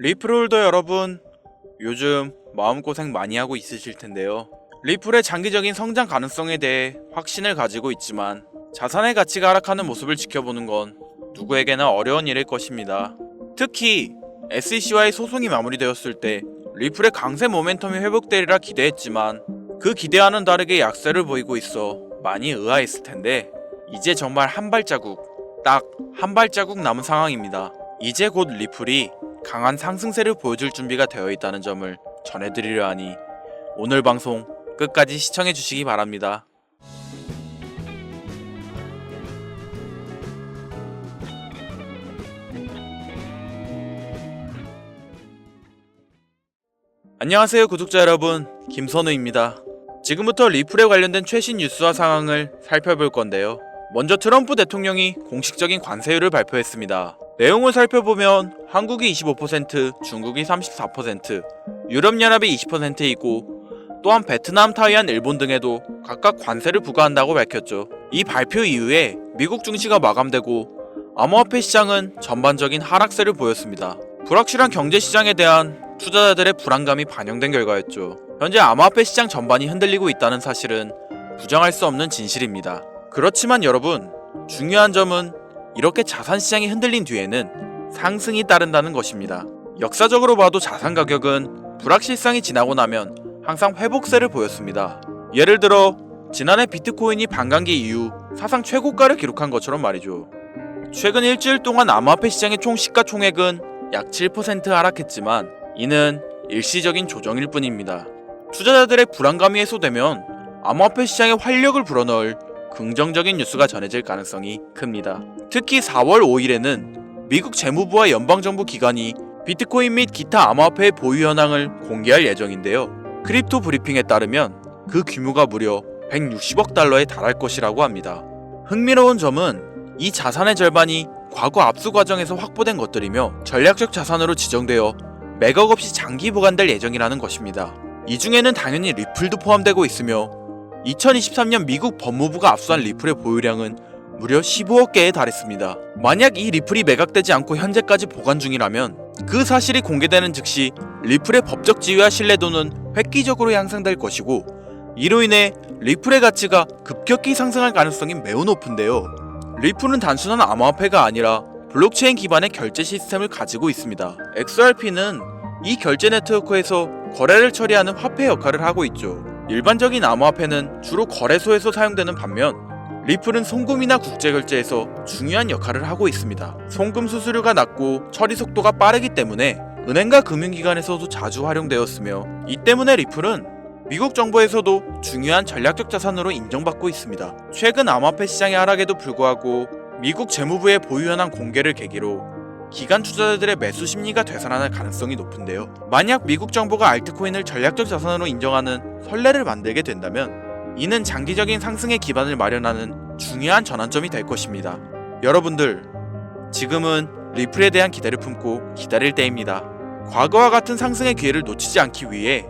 리플홀더 여러분, 요즘 마음고생 많이 하고 있으실 텐데요. 리플의 장기적인 성장 가능성에 대해 확신을 가지고 있지만 자산의 가치가 하락하는 모습을 지켜보는 건 누구에게나 어려운 일일 것입니다. 특히 SEC와의 소송이 마무리되었을 때 리플의 강세 모멘텀이 회복되리라 기대했지만 그 기대와는 다르게 약세를 보이고 있어 많이 의아했을 텐데 이제 정말 한 발자국, 딱 한 발자국 남은 상황입니다. 이제 곧 리플이 강한 상승세를 보여줄 준비가 되어 있다는 점을 전해드리려 하니 오늘 방송 끝까지 시청해 주시기 바랍니다. 안녕하세요 구독자 여러분 김선우입니다. 지금부터 리플에 관련된 최신 뉴스와 상황을 살펴볼 건데요. 먼저 트럼프 대통령이 공식적인 관세율을 발표했습니다. 내용을 살펴보면 한국이 25%, 중국이 34%, 유럽연합이 20%이고 또한 베트남, 타이완, 일본 등에도 각각 관세를 부과한다고 밝혔죠. 이 발표 이후에 미국 증시가 마감되고 암호화폐 시장은 전반적인 하락세를 보였습니다. 불확실한 경제 시장에 대한 투자자들의 불안감이 반영된 결과였죠. 현재 암호화폐 시장 전반이 흔들리고 있다는 사실은 부정할 수 없는 진실입니다. 그렇지만 여러분, 중요한 점은 이렇게 자산 시장이 흔들린 뒤에는 상승이 따른다는 것입니다. 역사적으로 봐도 자산 가격은 불확실성이 지나고 나면 항상 회복세를 보였습니다. 예를 들어 지난해 비트코인이 반감기 이후 사상 최고가를 기록한 것처럼 말이죠. 최근 일주일 동안 암호화폐 시장의 총 시가총액은 약 7% 하락했지만 이는 일시적인 조정일 뿐입니다. 투자자들의 불안감이 해소되면 암호화폐 시장에 활력을 불어넣을 긍정적인 뉴스가 전해질 가능성이 큽니다. 특히 4월 5일에는 미국 재무부와 연방정부 기관이 비트코인 및 기타 암호화폐의 보유 현황을 공개할 예정인데요. 크립토 브리핑에 따르면 그 규모가 무려 160억 달러에 달할 것이라고 합니다. 흥미로운 점은 이 자산의 절반이 과거 압수 과정에서 확보된 것들이며 전략적 자산으로 지정되어 매각 없이 장기 보관될 예정이라는 것입니다. 이 중에는 당연히 리플도 포함되고 있으며 2023년 미국 법무부가 압수한 리플의 보유량은 무려 15억 개에 달했습니다. 만약 이 리플이 매각되지 않고 현재까지 보관 중이라면 그 사실이 공개되는 즉시 리플의 법적 지위와 신뢰도는 획기적으로 향상될 것이고 이로 인해 리플의 가치가 급격히 상승할 가능성이 매우 높은데요. 리플은 단순한 암호화폐가 아니라 블록체인 기반의 결제 시스템을 가지고 있습니다. XRP는 이 결제 네트워크에서 거래를 처리하는 화폐 역할을 하고 있죠. 일반적인 암호화폐는 주로 거래소에서 사용되는 반면 리플은 송금이나 국제결제에서 중요한 역할을 하고 있습니다. 송금 수수료가 낮고 처리 속도가 빠르기 때문에 은행과 금융기관에서도 자주 활용되었으며 이 때문에 리플은 미국 정부에서도 중요한 전략적 자산으로 인정받고 있습니다. 최근 암호화폐 시장의 하락에도 불구하고 미국 재무부의 보유 현황 공개를 계기로 기관 투자자들의 매수 심리가 되살아날 가능성이 높은데요. 만약 미국 정부가 알트코인을 전략적 자산으로 인정하는 선례를 만들게 된다면 이는 장기적인 상승의 기반을 마련하는 중요한 전환점이 될 것입니다. 여러분들, 지금은 리플에 대한 기대를 품고 기다릴 때입니다. 과거와 같은 상승의 기회를 놓치지 않기 위해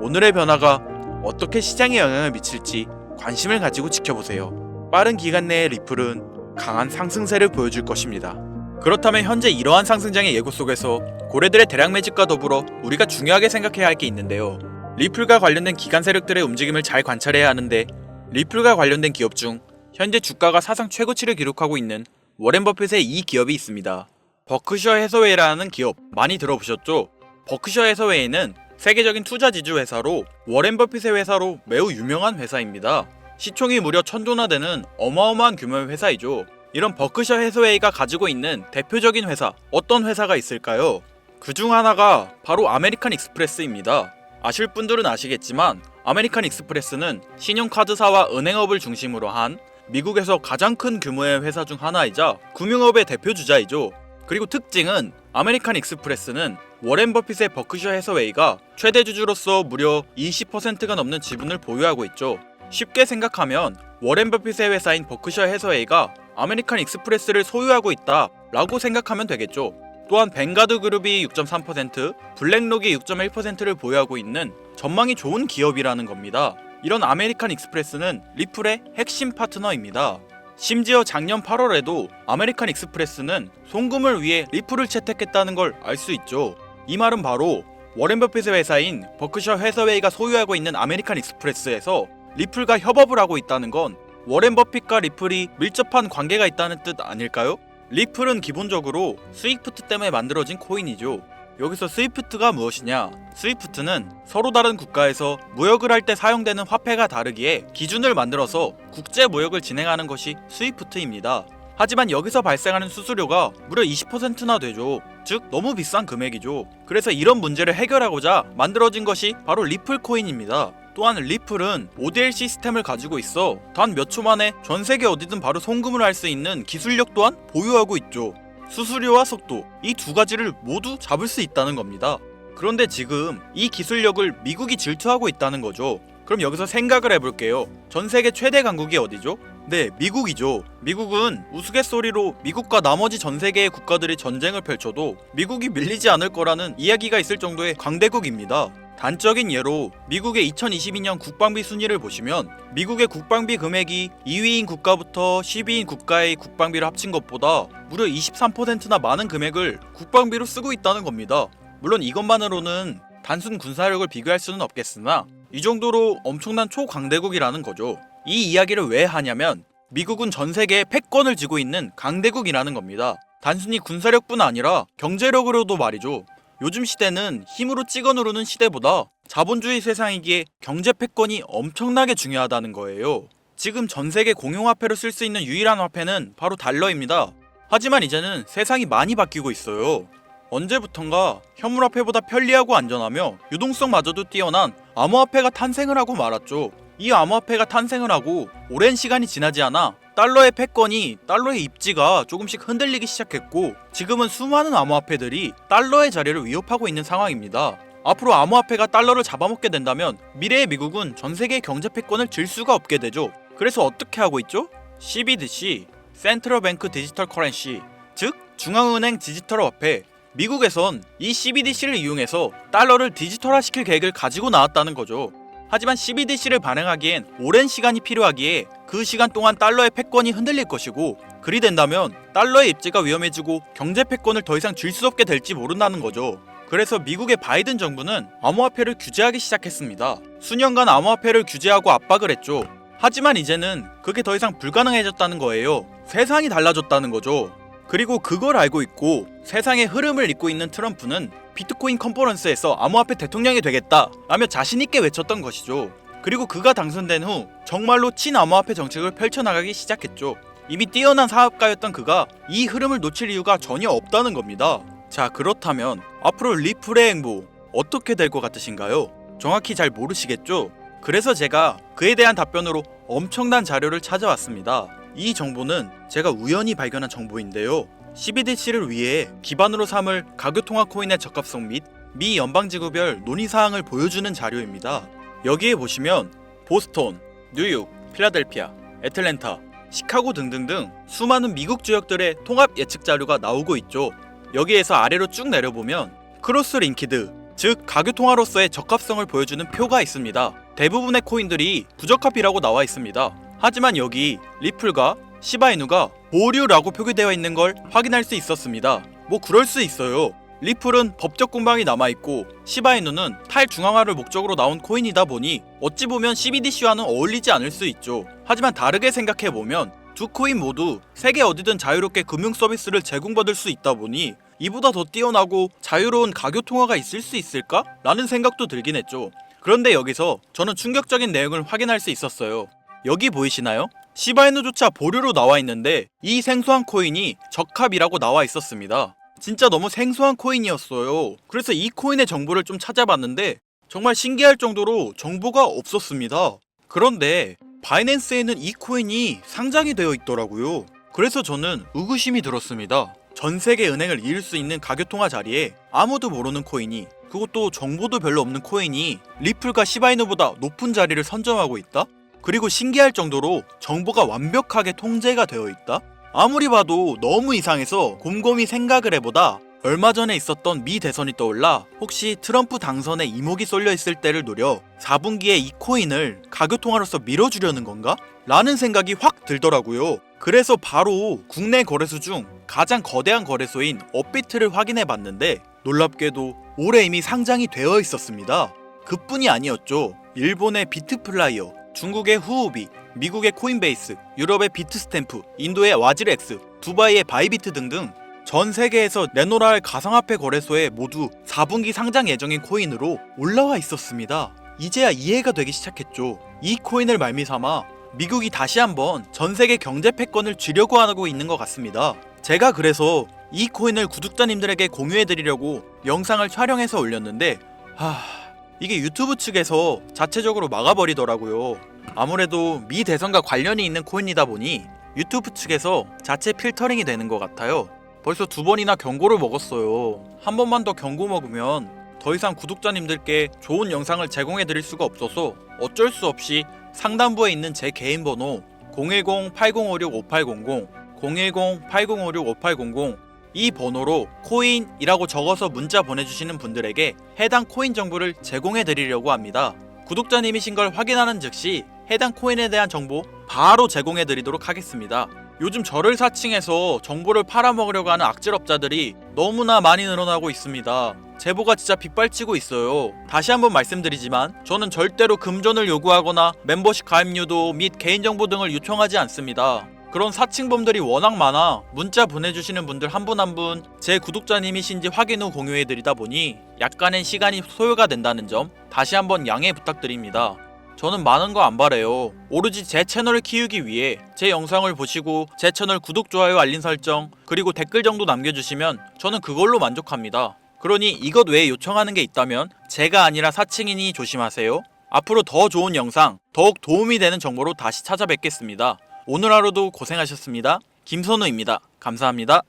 오늘의 변화가 어떻게 시장에 영향을 미칠지 관심을 가지고 지켜보세요. 빠른 기간 내에 리플은 강한 상승세를 보여줄 것입니다. 그렇다면 현재 이러한 상승장의 예고 속에서 고래들의 대량 매집과 더불어 우리가 중요하게 생각해야 할 게 있는데요. 리플과 관련된 기관 세력들의 움직임을 잘 관찰해야 하는데 리플과 관련된 기업 중 현재 주가가 사상 최고치를 기록하고 있는 워렌 버핏의 이 기업이 있습니다. 버크셔 해서웨이라는 기업 많이 들어보셨죠? 버크셔 해서웨이는 세계적인 투자 지주 회사로 워렌 버핏의 회사로 매우 유명한 회사입니다. 시총이 무려 천조나 되는 어마어마한 규모의 회사이죠. 이런 버크셔 해서웨이가 가지고 있는 대표적인 회사 어떤 회사가 있을까요? 그 중 하나가 바로 아메리칸 익스프레스입니다. 아실 분들은 아시겠지만 아메리칸 익스프레스는 신용카드사와 은행업을 중심으로 한 미국에서 가장 큰 규모의 회사 중 하나이자 금융업의 대표 주자이죠. 그리고 특징은 아메리칸 익스프레스는 워렌 버핏의 버크셔 해서웨이가 최대 주주로서 무려 20%가 넘는 지분을 보유하고 있죠. 쉽게 생각하면 워렌 버핏의 회사인 버크셔 해서웨이가 아메리칸 익스프레스를 소유하고 있다 라고 생각하면 되겠죠. 또한 뱅가드 그룹이 6.3%, 블랙록이 6.1%를 보유하고 있는 전망이 좋은 기업이라는 겁니다. 이런 아메리칸 익스프레스는 리플의 핵심 파트너입니다. 심지어 작년 8월에도 아메리칸 익스프레스는 송금을 위해 리플을 채택했다는 걸 알 수 있죠. 이 말은 바로 워렌 버핏의 회사인 버크셔 해서웨이가 소유하고 있는 아메리칸 익스프레스에서 리플과 협업을 하고 있다는 건 워렌 버핏과 리플이 밀접한 관계가 있다는 뜻 아닐까요? 리플은 기본적으로 스위프트 때문에 만들어진 코인이죠. 여기서 스위프트가 무엇이냐? 스위프트는 서로 다른 국가에서 무역을 할 때 사용되는 화폐가 다르기에 기준을 만들어서 국제 무역을 진행하는 것이 스위프트입니다. 하지만 여기서 발생하는 수수료가 무려 20%나 되죠. 즉 너무 비싼 금액이죠. 그래서 이런 문제를 해결하고자 만들어진 것이 바로 리플 코인입니다. 또한 리플은 ODL 시스템을 가지고 있어 단 몇 초 만에 전 세계 어디든 바로 송금을 할 수 있는 기술력 또한 보유하고 있죠. 수수료와 속도 이 두 가지를 모두 잡을 수 있다는 겁니다. 그런데 지금 이 기술력을 미국이 질투하고 있다는 거죠. 그럼 여기서 생각을 해볼게요. 전 세계 최대 강국이 어디죠? 네, 미국이죠. 미국은 우스갯소리로 미국과 나머지 전 세계의 국가들이 전쟁을 펼쳐도 미국이 밀리지 않을 거라는 이야기가 있을 정도의 강대국입니다. 단적인 예로 미국의 2022년 국방비 순위를 보시면 미국의 국방비 금액이 2위인 국가부터 10위인 국가의 국방비를 합친 것보다 무려 23%나 많은 금액을 국방비로 쓰고 있다는 겁니다. 물론 이것만으로는 단순 군사력을 비교할 수는 없겠으나 이 정도로 엄청난 초강대국이라는 거죠. 이 이야기를 왜 하냐면 미국은 전 세계에 패권을 쥐고 있는 강대국이라는 겁니다. 단순히 군사력뿐 아니라 경제력으로도 말이죠. 요즘 시대는 힘으로 찍어 누르는 시대보다 자본주의 세상이기에 경제 패권이 엄청나게 중요하다는 거예요. 지금 전 세계 공용화폐로 쓸 수 있는 유일한 화폐는 바로 달러입니다. 하지만 이제는 세상이 많이 바뀌고 있어요. 언제부턴가 현물화폐보다 편리하고 안전하며 유동성마저도 뛰어난 암호화폐가 탄생을 하고 말았죠. 이 암호화폐가 탄생을 하고 오랜 시간이 지나지 않아 달러의 패권이 달러의 입지가 조금씩 흔들리기 시작했고 지금은 수많은 암호화폐들이 달러의 자리를 위협하고 있는 상황입니다. 앞으로 암호화폐가 달러를 잡아먹게 된다면 미래의 미국은 전 세계의 경제 패권을 질 수가 없게 되죠. 그래서 어떻게 하고 있죠? CBDC, 센트럴 뱅크 디지털 커런시, 즉 중앙은행 디지털 화폐. 미국에선 이 CBDC를 이용해서 달러를 디지털화시킬 계획을 가지고 나왔다는 거죠. 하지만 CBDC를 발행하기엔 오랜 시간이 필요하기에 그 시간 동안 달러의 패권이 흔들릴 것이고 그리 된다면 달러의 입지가 위험해지고 경제 패권을 더 이상 줄 수 없게 될지 모른다는 거죠. 그래서 미국의 바이든 정부는 암호화폐를 규제하기 시작했습니다. 수년간 암호화폐를 규제하고 압박을 했죠. 하지만 이제는 그게 더 이상 불가능해졌다는 거예요. 세상이 달라졌다는 거죠. 그리고 그걸 알고 있고 세상의 흐름을 잇고 있는 트럼프는 비트코인 컨퍼런스에서 암호화폐 대통령이 되겠다 라며 자신있게 외쳤던 것이죠. 그리고 그가 당선된 후 정말로 친암호화폐 정책을 펼쳐나가기 시작했죠. 이미 뛰어난 사업가였던 그가 이 흐름을 놓칠 이유가 전혀 없다는 겁니다. 자, 그렇다면 앞으로 리플의 행보 어떻게 될 것 같으신가요? 정확히 잘 모르시겠죠? 그래서 제가 그에 대한 답변으로 엄청난 자료를 찾아왔습니다. 이 정보는 제가 우연히 발견한 정보인데요. CBDC를 위해 기반으로 삼을 가교통화 코인의 적합성 및 미 연방지구별 논의사항을 보여주는 자료입니다. 여기에 보시면 보스턴, 뉴욕, 필라델피아, 애틀랜타, 시카고 등등등 수많은 미국 지역들의 통합 예측 자료가 나오고 있죠. 여기에서 아래로 쭉 내려보면 크로스 링키드, 즉 가교통화로서의 적합성을 보여주는 표가 있습니다. 대부분의 코인들이 부적합이라고 나와 있습니다. 하지만 여기 리플과 시바이누가 보류라고 표기되어 있는 걸 확인할 수 있었습니다. 뭐 그럴 수 있어요. 리플은 법적 공방이 남아있고 시바이누는 탈중앙화를 목적으로 나온 코인이다 보니 어찌 보면 CBDC와는 어울리지 않을 수 있죠. 하지만 다르게 생각해보면 두 코인 모두 세계 어디든 자유롭게 금융 서비스를 제공받을 수 있다 보니 이보다 더 뛰어나고 자유로운 가교 통화가 있을 수 있을까? 라는 생각도 들긴 했죠. 그런데 여기서 저는 충격적인 내용을 확인할 수 있었어요. 여기 보이시나요? 시바이누조차 보류로 나와 있는데 이 생소한 코인이 적합이라고 나와 있었습니다. 진짜 너무 생소한 코인이었어요. 그래서 이 코인의 정보를 좀 찾아봤는데 정말 신기할 정도로 정보가 없었습니다. 그런데 바이낸스에는 이 코인이 상장이 되어 있더라고요. 그래서 저는 의구심이 들었습니다. 전 세계 은행을 이을 수 있는 가교통화 자리에 아무도 모르는 코인이 그것도 정보도 별로 없는 코인이 리플과 시바이누보다 높은 자리를 선점하고 있다? 그리고 신기할 정도로 정보가 완벽하게 통제가 되어 있다? 아무리 봐도 너무 이상해서 곰곰이 생각을 해보다 얼마 전에 있었던 미 대선이 떠올라 혹시 트럼프 당선에 이목이 쏠려 있을 때를 노려 4분기에 이 코인을 가교통화로서 밀어주려는 건가? 라는 생각이 확 들더라고요. 그래서 바로 국내 거래소 중 가장 거대한 거래소인 업비트를 확인해 봤는데 놀랍게도 올해 이미 상장이 되어 있었습니다. 그뿐이 아니었죠. 일본의 비트플라이어, 중국의 후우비, 미국의 코인베이스, 유럽의 비트스탬프, 인도의 와즈렉스, 두바이의 바이비트 등등 전 세계에서 할 가상화폐 거래소에 모두 4분기 상장 예정인 코인으로 올라와 있었습니다. 이제야 이해가 되기 시작했죠. 이 코인을 말미삼아 미국이 다시 한번 전 세계 경제 패권을 쥐려고 하고 있는 것 같습니다. 제가 그래서 이 코인을 구독자님들에게 공유해 드리려고 영상을 촬영해서 올렸는데 하... 이게 유튜브 측에서 자체적으로 막아버리더라고요. 아무래도 미 대선과 관련이 있는 코인이다 보니 유튜브 측에서 자체 필터링이 되는 것 같아요. 벌써 두 번이나 경고를 먹었어요. 한 번만 더 경고 먹으면 더 이상 구독자님들께 좋은 영상을 제공해 드릴 수가 없어서 어쩔 수 없이 상단부에 있는 제 개인 번호 010-8056-5800, 010-8056-5800 이 번호로 코인이라고 적어서 문자 보내주시는 분들에게 해당 코인 정보를 제공해 드리려고 합니다. 구독자님이신 걸 확인하는 즉시 해당 코인에 대한 정보 바로 제공해 드리도록 하겠습니다. 요즘 저를 사칭해서 정보를 팔아먹으려고 하는 악질업자들이 너무나 많이 늘어나고 있습니다. 제보가 진짜 빗발치고 있어요. 다시 한번 말씀드리지만 저는 절대로 금전을 요구하거나 멤버십 가입료도 및 개인정보 등을 요청하지 않습니다. 그런 사칭범들이 워낙 많아 문자 보내주시는 분들 한 분 한 분 제 구독자님이신지 확인 후 공유해드리다 보니 약간의 시간이 소요가 된다는 점 다시 한번 양해 부탁드립니다. 저는 많은 거 안 바래요. 오로지 제 채널을 키우기 위해 제 영상을 보시고 제 채널 구독, 좋아요, 알림 설정 그리고 댓글 정도 남겨주시면 저는 그걸로 만족합니다. 그러니 이것 외에 요청하는 게 있다면 제가 아니라 사칭이니 조심하세요. 앞으로 더 좋은 영상, 더욱 도움이 되는 정보로 다시 찾아뵙겠습니다. 오늘 하루도 고생하셨습니다. 김선우입니다. 감사합니다.